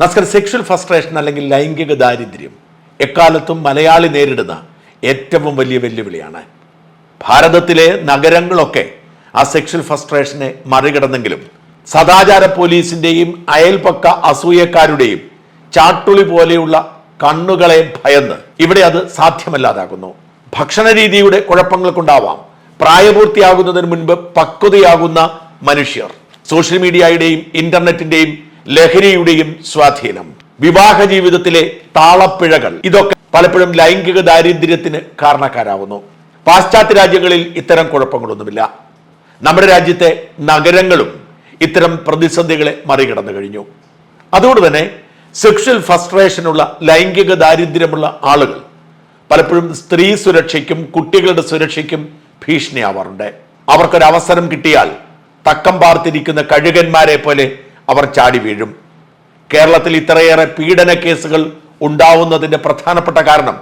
നസ്കർ sexual frustration അല്ലെങ്കിൽ ലൈംഗിക ദാരിദ്ര്യം എക്കാലത്തും മലയാളി നേരിടുന്ന ഏറ്റവും വലിയ വെല്ലുവിളിയാണ്. ഭാരതത്തിലെ നഗരങ്ങളൊക്കെ ആ സെക്ഷൽ ഫ്രസ്ട്രേഷനെ മറികടന്നെങ്കിലും സദാചാര പോലീസിന്റെയും അയൽപക്ക അസൂയക്കാരുടെയും ചാട്ടുളി പോലെയുള്ള കണ്ണുകളെ ഭയന്ന് ഇവിടെ അത് സാധ്യമല്ലാതാകുന്നു. ഭക്ഷണ രീതിയുടെ കുഴപ്പങ്ങൾ കൊണ്ടാവാം പ്രായപൂർത്തിയാകുന്നതിന് മുൻപ് പക്വതയാകുന്ന മനുഷ്യർ. സോഷ്യൽ മീഡിയയുടെയും ഇന്റർനെറ്റിന്റെയും ലഹരിയുടെയും സ്വാധീനം വിവാഹ ജീവിതത്തിലെ താളപ്പിഴകൾ ഇതൊക്കെ പലപ്പോഴും ലൈംഗിക ദാരിദ്ര്യത്തിന് കാരണക്കാരാവുന്നു. പാശ്ചാത്യ രാജ്യങ്ങളിൽ ഇത്തരം കുഴപ്പങ്ങളൊന്നുമില്ല. നമ്മുടെ രാജ്യത്തെ നഗരങ്ങളും ഇത്തരം പ്രതിസന്ധികളെ മറികടന്നു കഴിഞ്ഞു. അതുകൊണ്ട് തന്നെ സെക്ഷൽ ഫസ്ട്രേഷനുള്ള ലൈംഗിക ദാരിദ്ര്യമുള്ള ആളുകൾ പലപ്പോഴും സ്ത്രീ സുരക്ഷയ്ക്കും കുട്ടികളുടെ സുരക്ഷയ്ക്കും ഭീഷണിയാവാറുണ്ട്. അവർക്കൊരവസരം കിട്ടിയാൽ തക്കം പാർത്തിരിക്കുന്ന കഴുകന്മാരെ പോലെ അവർ ചാടി വീഴും. കേരളത്തിൽ ഇത്രയേറെ പീഡന കേസുകൾ ഉണ്ടാവുന്നതിന്റെ പ്രധാനപ്പെട്ട കാരണം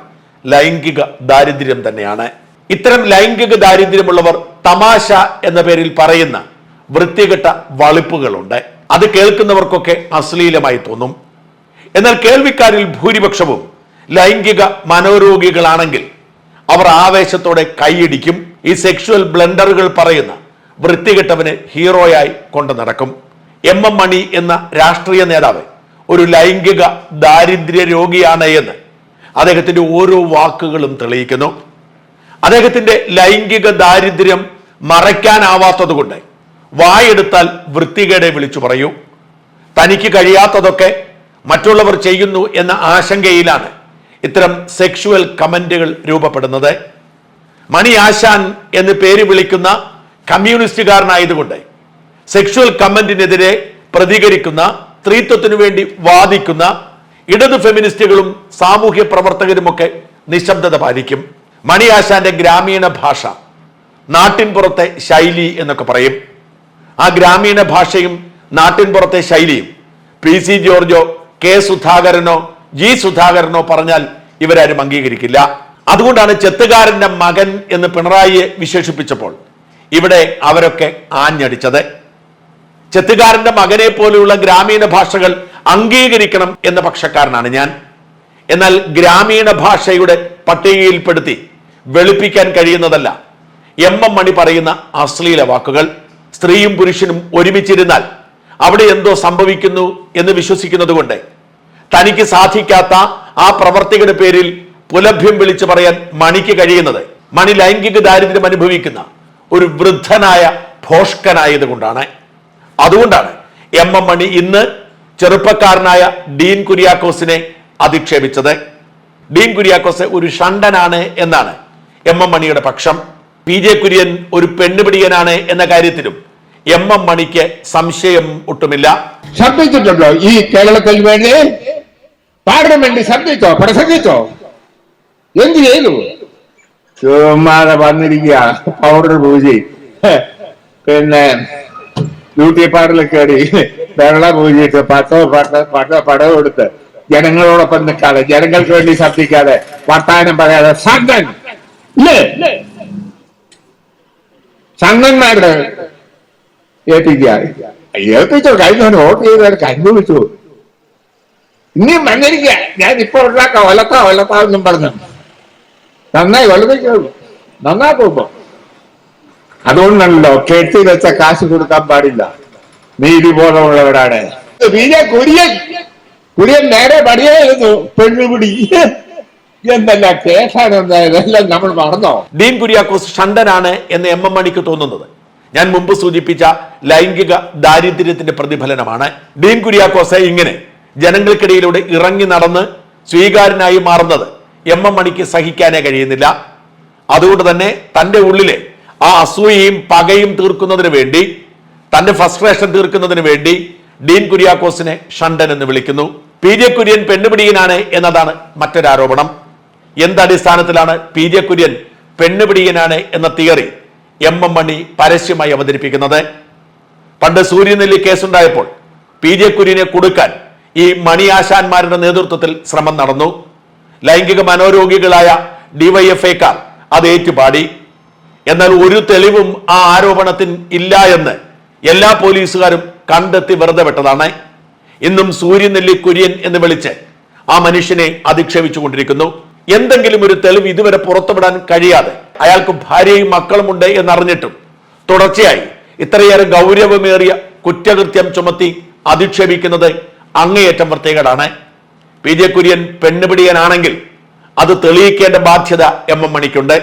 ലൈംഗിക ദാരിദ്ര്യം തന്നെയാണ്. ഇത്തരം ലൈംഗിക ദാരിദ്ര്യമുള്ളവർ തമാശ എന്ന പേരിൽ പറയുന്ന വൃത്തികെട്ട വളിപ്പുകളുണ്ട്. അത് കേൾക്കുന്നവർക്കൊക്കെ അശ്ലീലമായി തോന്നും. എന്നാൽ കേൾവിക്കാരിൽ ഭൂരിപക്ഷവും ലൈംഗിക മനോരോഗികളാണെങ്കിൽ അവർ ആവേശത്തോടെ കൈയിടിക്കും. ഈ സെക്ഷുവൽ ബ്ലണ്ടറുകൾ പറയുന്ന വൃത്തികെട്ടവന് ഹീറോയായി കൊണ്ടു നടക്കും. എം എം മണി എന്ന രാഷ്ട്രീയ നേതാവ് ഒരു ലൈംഗിക ദാരിദ്ര്യ രോഗിയാണ് എന്ന് അദ്ദേഹത്തിന്റെ ഓരോ വാക്കുകളും തെളിയിക്കുന്നു. അദ്ദേഹത്തിന്റെ ലൈംഗിക ദാരിദ്ര്യം മറയ്ക്കാനാവാത്തത് കൊണ്ട് വായെടുത്താൽ വൃത്തികേടെ വിളിച്ചു പറയൂ. തനിക്ക് കഴിയാത്തതൊക്കെ മറ്റുള്ളവർ ചെയ്യുന്നു എന്ന ആശങ്കയിലാണ് ഇത്തരം സെക്ഷുവൽ കമന്റുകൾ രൂപപ്പെടുന്നത്. മണി ആശാൻ എന്ന് പേര് വിളിക്കുന്ന കമ്മ്യൂണിസ്റ്റുകാരനായതുകൊണ്ട് സെക്ഷുവൽ കമന്റിനെതിരെ പ്രതികരിക്കുന്ന സ്ത്രീത്വത്തിനു വേണ്ടി വാദിക്കുന്ന ഇടതു ഫെമിനിസ്റ്റുകളും സാമൂഹ്യ പ്രവർത്തകരുമൊക്കെ നിശബ്ദത പാലിക്കും. മണി ആശാന്റെ ഗ്രാമീണ ഭാഷ നാട്ടിൻ പുറത്തെ ശൈലി എന്നൊക്കെ പറയും. ആ ഗ്രാമീണ ഭാഷയും നാട്ടിൻ പുറത്തെ ശൈലിയും പി സി ജോർജോ കെ സുധാകരനോ ജി സുധാകരനോ പറഞ്ഞാൽ ഇവരാരും അംഗീകരിക്കില്ല. അതുകൊണ്ടാണ് ചെത്തുകാരന്റെ മകൻ എന്ന് പിണറായിയെ വിശേഷിപ്പിച്ചപ്പോൾ ഇവിടെ അവരൊക്കെ ആഞ്ഞടിച്ചത്. ചെത്തുകാരന്റെ മകനെ പോലെയുള്ള ഗ്രാമീണ ഭാഷകൾ അംഗീകരിക്കണം എന്ന പക്ഷക്കാരനാണ് ഞാൻ. എന്നാൽ ഗ്രാമീണ ഭാഷയുടെ പട്ടികയിൽപ്പെടുത്തി വെളുപ്പിക്കാൻ കഴിയുന്നതല്ല. എം എം മണി പറയുന്ന അശ്ലീല വാക്കുകൾ. സ്ത്രീയും പുരുഷനും ഒരുമിച്ചിരുന്നാൽ അവിടെ എന്തോ സംഭവിക്കുന്നു എന്ന് വിശ്വസിക്കുന്നതുകൊണ്ട് തനിക്ക് സാധിക്കാത്ത ആ പ്രവർത്തികളുടെ പേരിൽ പുലഭ്യം വിളിച്ചു പറയാൻ മണിക്ക് കഴിയുന്നത്. മണി ലൈംഗിക ദാരിദ്ര്യം അനുഭവിക്കുന്ന ഒരു വൃദ്ധനായ ഭോഷ്കനായത് കൊണ്ടാണ് അതുകൊണ്ടാണ് എം എം മണി ഇന്ന് ചെറുപ്പക്കാരനായ ഡീൻ കുര്യാക്കോസിനെ അധിക്ഷേപിച്ചത്. ഡീൻ കുര്യാക്കോസ് ഒരു ഷണ്ടനാണ് എന്നാണ് എം എം മണിയുടെ പക്ഷം. പി ജെ കുര്യൻ ഒരു പെണ്ണുപിടിയനാണ് എന്ന കാര്യത്തിലും എം എം മണിക്ക് സംശയം ഒട്ടുമില്ല. ശബ്ദിച്ചിട്ടുണ്ടോ ഈ കേരളത്തിൽ വേണ്ടി പാർലമെന്റ് ശബ്ദിച്ചോ പ്രസംഗിച്ചോ? എന്ത് ചെയ്തു ചുമ്മാതെ വന്നിരിക്കുക. പൗഡർ പൂജി. പിന്നെ ബ്യൂട്ടി പാർലറിൽ കയറി ബഹള പൂജിയിട്ട് പട്ടോ പട്ട പട്ട പടവും എടുത്ത് ജനങ്ങളോടൊപ്പം നിൽക്കാതെ ജനങ്ങൾക്ക് വേണ്ടി ശബ്ദിക്കാതെ വർത്താനം പറയാതെ സംഘൻ സംഘന്മാരുടെ ഏൽപ്പിക്കുക. ഏൽപ്പിച്ചോ കഴിഞ്ഞവന് വോട്ട് ചെയ്തവർക്ക് അനുഭവിച്ചു ഇനിയും വന്നിരിക്കുക. ഞാൻ ഇപ്പൊ ഉണ്ടാക്കാം ഒലത്താ ഒലത്താ എന്നും പറഞ്ഞു. നന്നായി ഒലപ്പിക്കുള്ളൂ നന്നാക്കുമ്പോ അതുകൊണ്ടാണല്ലോ കെട്ടി വെച്ച കാശ് കൊടുക്കാൻ പാടില്ല. നീതി ബോധമുള്ളവരാണ്. വീര കുര്യൻ. കുര്യൻ നേരെ പടിയായിരുന്നു പെണ്ണുപിടി. എന്തല്ല കേസാണ് എന്തായാലും നമ്മൾ മറന്നോ? ഡീൻ കുര്യാക്കോസ് ഷണ്ടനാണ് എന്ന് എം എം മണിക്ക് തോന്നുന്നത്. ഞാൻ മുമ്പ് സൂചിപ്പിച്ച ലൈംഗിക ദാരിദ്ര്യത്തിന്റെ പ്രതിഫലനമാണ്. ഡീൻ കുര്യാക്കോസ് ഇങ്ങനെ ജനങ്ങൾക്കിടയിലൂടെ ഇറങ്ങി നടന്ന് സ്വീകാരനായി മാറുന്നത് എം എം മണിക്ക് സഹിക്കാനേ കഴിയുന്നില്ല. അതുകൊണ്ട് തന്നെ തന്റെ ഉള്ളിലെ ആ അസൂയയും പകയും തീർക്കുന്നതിന് വേണ്ടി തന്റെ ഫസ്ട്രേഷൻ തീർക്കുന്നതിന് വേണ്ടി ഡീൻ കുര്യാക്കോസിനെ ഷണ്ടൻ എന്ന് വിളിക്കുന്നു. പി ജെ കുര്യൻ പെണ്ണുപിടിയനാണ് എന്നതാണ് മറ്റൊരാരോപണം എന്തടിസ്ഥാനത്തിലാണ് പി ജെ കുര്യൻ പെണ്ണുപിടിയനാണ് എന്ന തിയറി എം എം മണി പരസ്യമായി അവതരിപ്പിക്കുന്നത്? പണ്ട് സൂര്യനെല്ലി കേസുണ്ടായപ്പോൾ പി ജെ കുര്യനെ കൊടുക്കാൻ ഈ മണി ആശാന്മാരുടെ നേതൃത്വത്തിൽ ശ്രമം നടന്നു. ലൈംഗിക മനോരോഗികളായ ഡിവൈഎഫ്ഐക്കാർ അത് ഏറ്റുപാടി. എന്നാൽ ഒരു തെളിവും ആ ആരോപണത്തിന് ഇല്ല എന്ന് എല്ലാ പോലീസുകാരും കണ്ടെത്തി വെറുതെ വിട്ടതാണ്. ഇന്നും സൂര്യനെല്ലി കുര്യൻ എന്ന് വിളിച്ച് ആ മനുഷ്യനെ അധിക്ഷേപിച്ചു കൊണ്ടിരിക്കുന്നു എന്തെങ്കിലും ഒരു തെളിവ് ഇതുവരെ പുറത്തുവിടാൻ കഴിയാതെ അയാൾക്ക് ഭാര്യയും മക്കളുമുണ്ട് എന്നറിഞ്ഞിട്ടും തുടർച്ചയായി ഇത്രയേറെ ഗൗരവമേറിയ കുറ്റകൃത്യം ചുമത്തി അധിക്ഷേപിക്കുന്നത് അങ്ങേയറ്റം വൃത്തികേടാണ്. പി. ജെ. കുര്യൻ പെണ്ണുപിടിയനാണെങ്കിൽ അത് തെളിയിക്കേണ്ട ബാധ്യത എം. എം. മണിക്കുണ്ട്.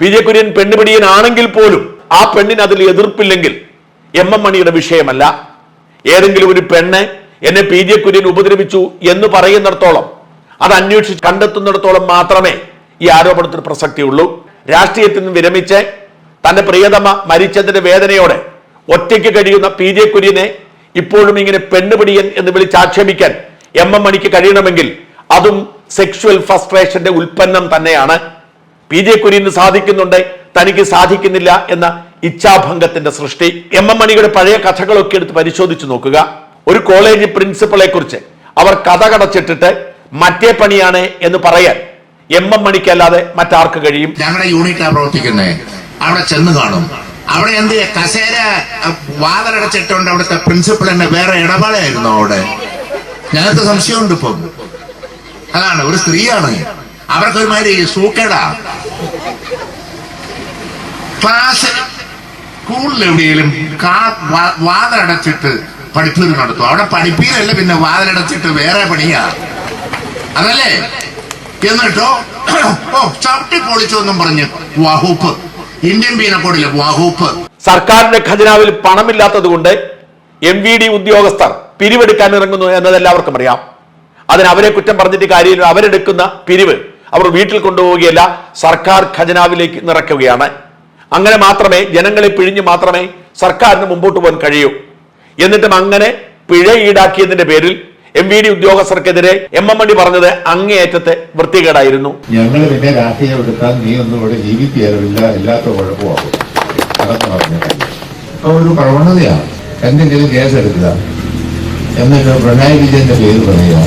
പി ജെ കുര്യൻ പെണ്ണുപിടിയനാണെങ്കിൽ പോലും ആ പെണ്ണിന് അതിൽ എതിർപ്പില്ലെങ്കിൽ എം എം മണിയുടെ വിഷയമല്ല. ഏതെങ്കിലും ഒരു പെണ്ണ് എന്നെ പി ജെ കുര്യൻ ഉപദ്രവിച്ചു എന്ന് പറയുന്നിടത്തോളം അത് അന്വേഷിച്ച് കണ്ടെത്തുന്നിടത്തോളം മാത്രമേ ഈ ആരോപണത്തിന് പ്രസക്തിയുള്ളൂ. രാഷ്ട്രീയത്തിൽ നിന്ന് വിരമിച്ച് തന്റെ പ്രിയതമ മരിച്ചതിന്റെ വേദനയോടെ ഒറ്റയ്ക്ക് കഴിയുന്ന പി ജെ കുര്യനെ ഇപ്പോഴും ഇങ്ങനെ പെണ്ണുപിടിയൻ എന്ന് വിളിച്ച് ആക്ഷേപിക്കാൻ എം എം മണിക്ക് കഴിയണമെങ്കിൽ അതും സെക്ഷുവൽ ഫസ്ട്രേഷന്റെ ഉൽപ്പന്നം തന്നെയാണ്. പി ജെ കുര്യന് സാധിക്കുന്നുണ്ട് തനിക്ക് സാധിക്കുന്നില്ല എന്ന ഇച്ഛാഭംഗത്തിന്റെ സൃഷ്ടി. എം എം മണിയുടെ പഴയ കഥകളൊക്കെ എടുത്ത് പരിശോധിച്ചു നോക്കുക. ഒരു കോളേജ് പ്രിൻസിപ്പളെ കുറിച്ച് അവർ കഥ കടച്ചിട്ടിട്ട് മറ്റേ പണിയാണ് എന്ന് പറയാൻ എം എം മണിക്കല്ലാതെ മറ്റാർക്ക് കഴിയും? ഞങ്ങളുടെ യൂണിറ്റാ പ്രവർത്തിക്കുന്നത് അവിടെ ചെന്ന് കാണും. അവിടെ എന്ത് കസേര വാതിലടച്ചിട്ടുണ്ട് അവിടുത്തെ പ്രിൻസിപ്പൾ തന്നെ വേറെ ഇടപാടായിരുന്നു അവിടെ. ഞങ്ങൾക്ക് സംശയമുണ്ട് ഇപ്പം. അതാണ് ഒരു സ്ത്രീയാണ്. അവർക്ക് ഒരുമാതിരി സൂക്കേടാ. ക്ലാസ് സ്കൂളിൽ എവിടെയെങ്കിലും വാതിലടച്ചിട്ട് പഠിപ്പീര് നടത്തും. അവിടെ പഠിപ്പീരല്ല പിന്നെ വാതിലടച്ചിട്ട് വേറെ പണിയാ. അതല്ലേ? എന്നിട്ടോ ഓ ചവിട്ടി പൊളിച്ചു എന്നും പറഞ്ഞ് വഹൂപ്പ്. ഇന്ത്യൻ പീനക്കോടിലെ വഹൂപ്പ്. സർക്കാരിന്റെ ഖജനാവിൽ പണമില്ലാത്തത് കൊണ്ട് എം വി ഡി ഉദ്യോഗസ്ഥർ പിരിവെടുക്കാൻ ഇറങ്ങുന്നു എന്നത് എല്ലാവർക്കും അറിയാം. അതിന് അവരെ കുറ്റം പറഞ്ഞിട്ട് കാര്യമില്ല. അവരെടുക്കുന്ന പിരിവ് അവർ വീട്ടിൽ കൊണ്ടുപോവുകയല്ല സർക്കാർ ഖജനാവിലേക്ക് നിറയ്ക്കുകയാണ്. അങ്ങനെ മാത്രമേ ജനങ്ങളെ പിഴിഞ്ഞ് മാത്രമേ സർക്കാരിന് മുമ്പോട്ട് പോകാൻ കഴിയൂ. എന്നിട്ടും അങ്ങനെ പിഴ ഈടാക്കിയതിന്റെ പേരിൽ എം വി ഡി ഉദ്യോഗസ്ഥർക്കെതിരെ എം എം മണി പറഞ്ഞത് അങ്ങേയറ്റത്തെ വൃത്തികേടായിരുന്നു. ഞങ്ങൾ പിന്നെ രാഷ്ട്രീയം എടുത്താൽ നീ ഒന്നും ഇവിടെ ജീവിക്കുകയില്ല ഇല്ലാത്ത കുഴപ്പമാകും. ഒരു പ്രവണതയാണ്. എന്തെങ്കിലും കേസെടുക്കുക എന്നിട്ട് പിണറായി വിജയന്റെ പേര് പറയുക.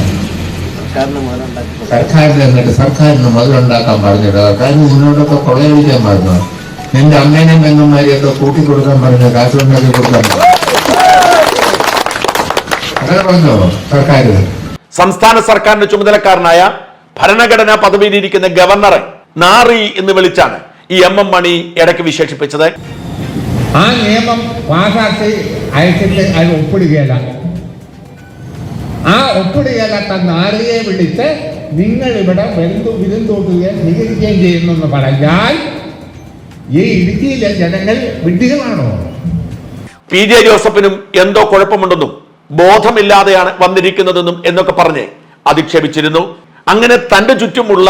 സർക്കാരിന് എന്നിട്ട് സർക്കാരിന് മുതലുണ്ടാക്കാൻ പറഞ്ഞിട്ട് സർക്കാരിന് നിന്നോടൊക്കെ കൊള്ളയടിക്കാൻ പറഞ്ഞു. നിന്റെ അമ്മേനെയും പെങ്ങന്മാരെയൊക്കെ കൂട്ടിക്കൊടുക്കാൻ പറഞ്ഞു കാശുണ്ടാക്കി കൊടുക്കാൻ അങ്ങനെ പറഞ്ഞോ സർക്കാർ സംസ്ഥാന സർക്കാരിന്റെ ചുമതലക്കാരനായ ഭരണഘടനാ പദവിയിലിരിക്കുന്ന ഗവർണറെ നാറി എന്ന് വിളിച്ചാണ് ഈ എം എം മണി ഇടയ്ക്ക് വിശേഷിപ്പിച്ചത്. ആ നിയമം പാസാക്കി അയച്ചിട്ട് അത് ഒപ്പിടുകയല്ല. ആ ഒപ്പിടുകയില്ലാത്ത നാളിയെ വിളിച്ച് നിങ്ങൾ ഇവിടെ വെന്തു വിരുന്തോട്ടുകയും സ്വീകരിക്കുകയും ചെയ്യുന്നു എന്ന് പറഞ്ഞാൽ ഈ ഇടുക്കിയിലെ ജനങ്ങൾ വിഡ്ഢികളാണോ? പി ജെ ജോസഫിനും എന്തോ കുഴപ്പമുണ്ടെന്നും ബോധമില്ലാതെയാണ് വന്നിരിക്കുന്നതെന്നും എന്നൊക്കെ പറഞ്ഞ് അധിക്ഷേപിച്ചിരുന്നു. അങ്ങനെ തന്റെ ചുറ്റുമുള്ള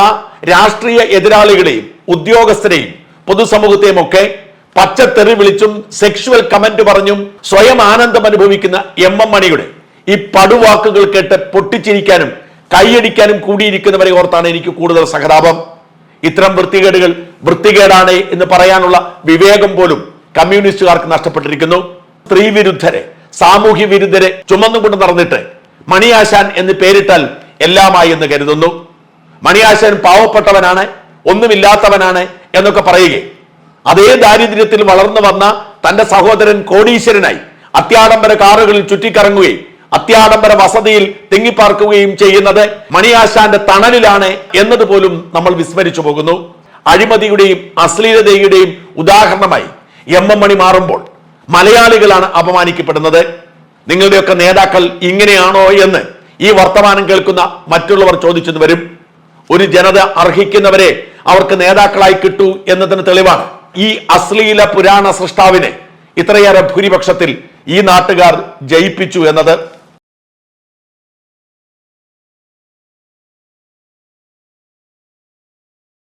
രാഷ്ട്രീയ എതിരാളികളെയും ഉദ്യോഗസ്ഥരെയും പൊതുസമൂഹത്തെയും ഒക്കെ പച്ചത്തെറി വിളിച്ചും സെക്ഷുവൽ കമന്റ് പറഞ്ഞും സ്വയം ആനന്ദം അനുഭവിക്കുന്ന എം എം മണിയുടെ ഈ പടുവാക്കുകൾ കേട്ട് പൊട്ടിച്ചിരിക്കാനും കൈയടിക്കാനും കൂടിയിരിക്കുന്നവരെ ഓർത്താണ് എനിക്ക് കൂടുതൽ സഹതാപം. ഇത്തരം വൃത്തികേടുകൾ വൃത്തികേടാണ് എന്ന് പറയാനുള്ള വിവേകം പോലും കമ്മ്യൂണിസ്റ്റുകാർക്ക് നഷ്ടപ്പെട്ടിരിക്കുന്നു. സ്ത്രീ വിരുദ്ധരെ സാമൂഹ്യ വിരുദ്ധരെ ചുമന്നുകൊണ്ട് നടന്നിട്ട് മണിയാശാൻ എന്ന് പേരിട്ടാൽ എല്ലാമായി എന്ന് കരുതുന്നു. മണിയാശാൻ പാവപ്പെട്ടവനാണ് ഒന്നുമില്ലാത്തവനാണ് എന്നൊക്കെ പറയുകയെ അതേ ദാരിദ്ര്യത്തിൽ വളർന്നു വന്ന തന്റെ സഹോദരൻ കോടീശ്വരനായി അത്യാഡംബര കാറുകളിൽ ചുറ്റിക്കറങ്ങുകയും അത്യാഡംബര വസതിയിൽ തിങ്ങിപ്പാർക്കുകയും ചെയ്യുന്നത് മണിയാശാന്റെ തണലിലാണ് എന്നതുപോലും നമ്മൾ വിസ്മരിച്ചു പോകുന്നു. അഴിമതിയുടെയും അശ്ലീലതയുടെയും ഉദാഹരണമായി എം എം മണി മാറുമ്പോൾ മലയാളികളാണ് അപമാനിക്കപ്പെടുന്നത്. നിങ്ങളുടെയൊക്കെ നേതാക്കൾ ഇങ്ങനെയാണോ എന്ന് ഈ വർത്തമാനം കേൾക്കുന്ന മറ്റുള്ളവർ ചോദിച്ചെന്ന് വരും. ഒരു ജനത അർഹിക്കുന്നവരെ അവർക്ക് നേതാക്കളായി കിട്ടൂ എന്നതിന് തെളിവാണ്. ഈ അശ്ലീല പുരാണ സൃഷ്ടാവിനെ ഇത്രയേറെ ഭൂരിപക്ഷത്തിൽ ഈ നാട്ടുകാർ ജയിപ്പിച്ചു എന്നത്.